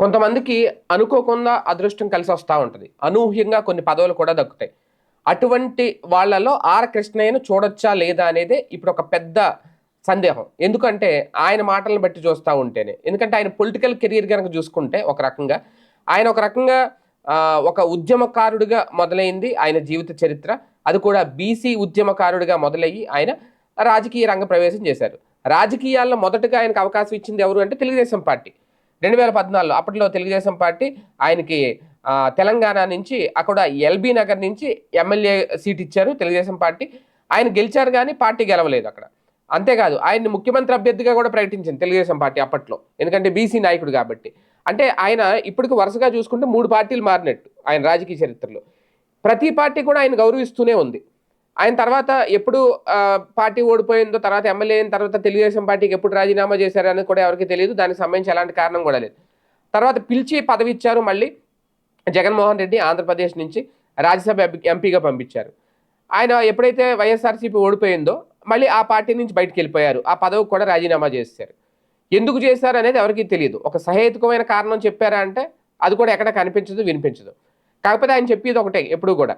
కొంతమందికి అనుకోకుండా అదృష్టం కలిసి వస్తూ ఉంటుంది. అనూహ్యంగా కొన్ని పదవులు కూడా దక్కుతాయి. అటువంటి వాళ్ళలో ఆర్ కృష్ణయ్యను చూడొచ్చా లేదా అనేది ఇప్పుడు ఒక పెద్ద సందేహం. ఎందుకంటే ఆయన మాటలను బట్టి చూస్తూ ఉంటేనే. ఎందుకంటే ఆయన పొలిటికల్ కెరీర్ కనుక చూసుకుంటే ఒక రకంగా ఆయన ఒక రకంగా ఒక ఉద్యమకారుడిగా మొదలైంది ఆయన జీవిత చరిత్ర. అది కూడా బీసీ ఉద్యమకారుడిగా మొదలయ్యి ఆయన రాజకీయ రంగ ప్రవేశం చేశారు. రాజకీయాల్లో మొదటగా ఆయనకు అవకాశం ఇచ్చింది ఎవరు అంటే తెలుగుదేశం పార్టీ. రెండు వేల పద్నాలుగులో అప్పట్లో తెలుగుదేశం పార్టీ ఆయనకి తెలంగాణ నుంచి అక్కడ ఎల్బీ నగర్ నుంచి ఎమ్మెల్యే సీట్ ఇచ్చారు తెలుగుదేశం పార్టీ. ఆయన గెలిచారు కానీ పార్టీ గెలవలేదు అక్కడ. అంతేకాదు ఆయన్ని ముఖ్యమంత్రి అభ్యర్థిగా కూడా ప్రకటించింది తెలుగుదేశం పార్టీ అప్పట్లో. ఎందుకంటే బీసీ నాయకుడు కాబట్టి. అంటే ఆయన ఇప్పటికి వరుసగా చూసుకుంటే మూడు పార్టీలు మారినట్టు ఆయన రాజకీయ చరిత్రలో. ప్రతి పార్టీ కూడా ఆయన గౌరవిస్తూనే ఉంది. ఆయన తర్వాత ఎప్పుడు పార్టీ ఓడిపోయిందో తర్వాత ఎమ్మెల్యే అయిన తర్వాత తెలుగుదేశం పార్టీకి ఎప్పుడు రాజీనామా చేశారు అనేది కూడా ఎవరికి తెలియదు. దానికి సంబంధించి ఎలాంటి కారణం కూడా లేదు. తర్వాత పిలిచి పదవి ఇచ్చారు మళ్ళీ జగన్మోహన్ రెడ్డి ఆంధ్రప్రదేశ్ నుంచి రాజ్యసభ ఎంపీగా పంపించారు. ఆయన ఎప్పుడైతే వైఎస్ఆర్సీపీ ఓడిపోయిందో మళ్ళీ ఆ పార్టీ నుంచి బయటకు వెళ్ళిపోయారు. ఆ పదవికి కూడా రాజీనామా చేశారు. ఎందుకు చేశారు అనేది ఎవరికి తెలియదు. ఒక సహేతుకమైన కారణం చెప్పారా అంటే అది కూడా ఎక్కడ కనిపించదు వినిపించదు. కాకపోతే ఆయన చెప్పేది ఒకటే ఎప్పుడు కూడా.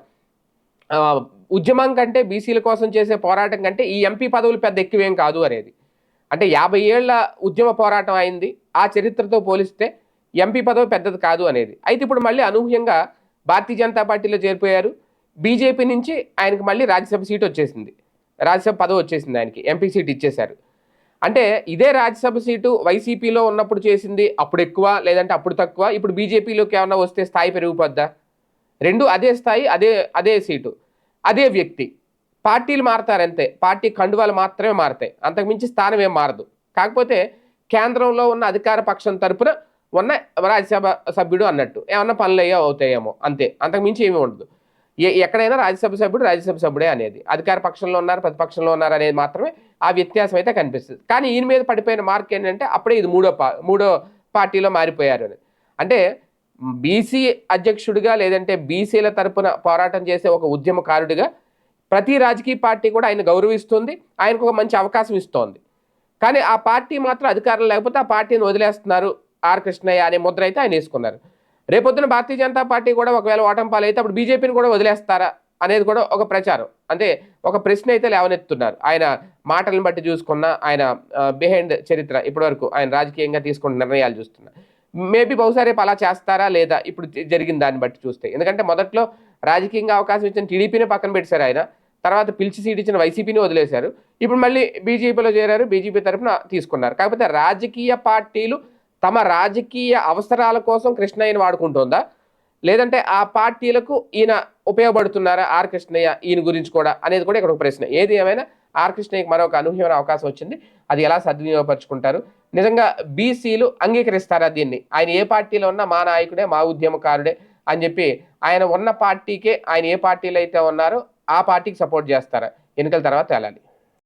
ఉద్యమం కంటే బీసీల కోసం చేసే పోరాటం కంటే ఈ ఎంపీ పదవులు పెద్ద ఎక్కువేం కాదు అనేది. అంటే యాభై ఏళ్ళ ఉద్యమ పోరాటం అయింది ఆ చరిత్రతో పోలిస్తే ఎంపీ పదవి పెద్దది కాదు అనేది. అయితే ఇప్పుడు మళ్ళీ అనూహ్యంగా భారతీయ జనతా పార్టీలో చేరిపోయారు. బీజేపీ నుంచి ఆయనకు మళ్ళీ రాజ్యసభ సీట్ వచ్చేసింది. రాజ్యసభ పదవి వచ్చేసింది ఆయనకి ఎంపీ సీట్ ఇచ్చేశారు. అంటే ఇదే రాజ్యసభ సీటు వైసీపీలో ఉన్నప్పుడు చేసింది అప్పుడు ఎక్కువ లేదంటే అప్పుడు తక్కువ. ఇప్పుడు బీజేపీలోకి ఏమన్నా వస్తే స్థాయి పెరిగిపోద్దా? రెండు అదే స్థాయి అదే అదే సీటు అదే వ్యక్తి. పార్టీలు మారతారంతే పార్టీ కండువాలు మాత్రమే మారతాయి. అంతకుమించి స్థానం ఏం మారదు. కాకపోతే కేంద్రంలో ఉన్న అధికార పక్షం తరపున ఉన్న రాజ్యసభ సభ్యుడు అన్నట్టు. ఏమన్నా పనులు అయ్యో అవుతాయేమో. అంతే. అంతకుమించి ఏమీ ఉండదు. ఏ- ఎక్కడైనా రాజ్యసభ సభ్యుడు రాజ్యసభ సభ్యుడే అనేది. అధికార పక్షంలో ఉన్నారు ప్రతిపక్షంలో ఉన్నారు అనేది మాత్రమే ఆ వ్యత్యాసం అయితే కనిపిస్తుంది. కానీ ఈయన మీద పడిపోయిన మార్క్ ఏంటంటే అప్పుడే ఇది మూడో పా మూడో పార్టీలో మారిపోయారు అని. అంటే బీసీ అధ్యక్షుడిగా లేదంటే బీసీల తరపున పోరాటం చేసే ఒక ఉద్యమకారుడిగా ప్రతి రాజకీయ పార్టీ కూడా ఆయన గౌరవిస్తుంది ఆయనకు ఒక మంచి అవకాశం ఇస్తోంది. కానీ ఆ పార్టీ మాత్రం అధికారం లేకపోతే ఆ పార్టీని వదిలేస్తున్నారు ఆర్ కృష్ణయ్య అనే ముద్ర అయితే ఆయన వేసుకున్నారు. రేపొద్దున భారతీయ జనతా పార్టీ కూడా ఒకవేళ ఓటమి పాలైతే అప్పుడు బీజేపీని కూడా వదిలేస్తారా అనేది కూడా ఒక ప్రచారం. అంటే ఒక ప్రశ్న అయితే లేవనెత్తున్నారు. ఆయన మాటలను బట్టి చూసుకున్న ఆయన బిహైండ్ చరిత్ర ఇప్పటివరకు ఆయన రాజకీయంగా తీసుకున్న నిర్ణయాలు చూస్తున్నారు మేబీ బహుశా రేపు అలా చేస్తారా లేదా ఇప్పుడు జ- జరిగిన దాన్ని బట్టి చూస్తే. ఎందుకంటే మొదట్లో రాజకీయంగా అవకాశం ఇచ్చిన టీడీపీనే పక్కన పెట్టారు ఆయన. తర్వాత పిలిచి సీట్ ఇచ్చిన వైసీపీని వదిలేశారు. ఇప్పుడు మళ్ళీ బీజేపీలో చేరారు బీజేపీ తరఫున తీసుకున్నారు. కాకపోతే రాజకీయ పార్టీలు తమ రాజకీయ అవసరాల కోసం కృష్ణయ్యను వాడుకుంటుందా? లేదంటే ఆ పార్టీలకు ఈయన ఉపయోగపడుతున్నారా ఆర్ కృష్ణయ్య ఈయన గురించి కూడా అనేది కూడా ఇక్కడ ఒక ప్రశ్న. ఏది ఏమైనా ఆర్ కృష్ణయ్యకి మరొక అనూహ్యమైన అవకాశం వచ్చింది. అది ఎలా సద్వినియోగపరుచుకుంటారు? నిజంగా బీసీలు అంగీకరిస్తారా దీన్ని? ఆయన ఏ పార్టీలో ఉన్నా మా నాయకుడే మా ఉద్యమకారుడే అని చెప్పి ఆయన ఉన్న పార్టీకే ఆయన ఏ పార్టీలో అయితే ఉన్నారో ఆ పార్టీకి సపోర్ట్ చేస్తారా? ఎన్నికల తర్వాత తేలాలి.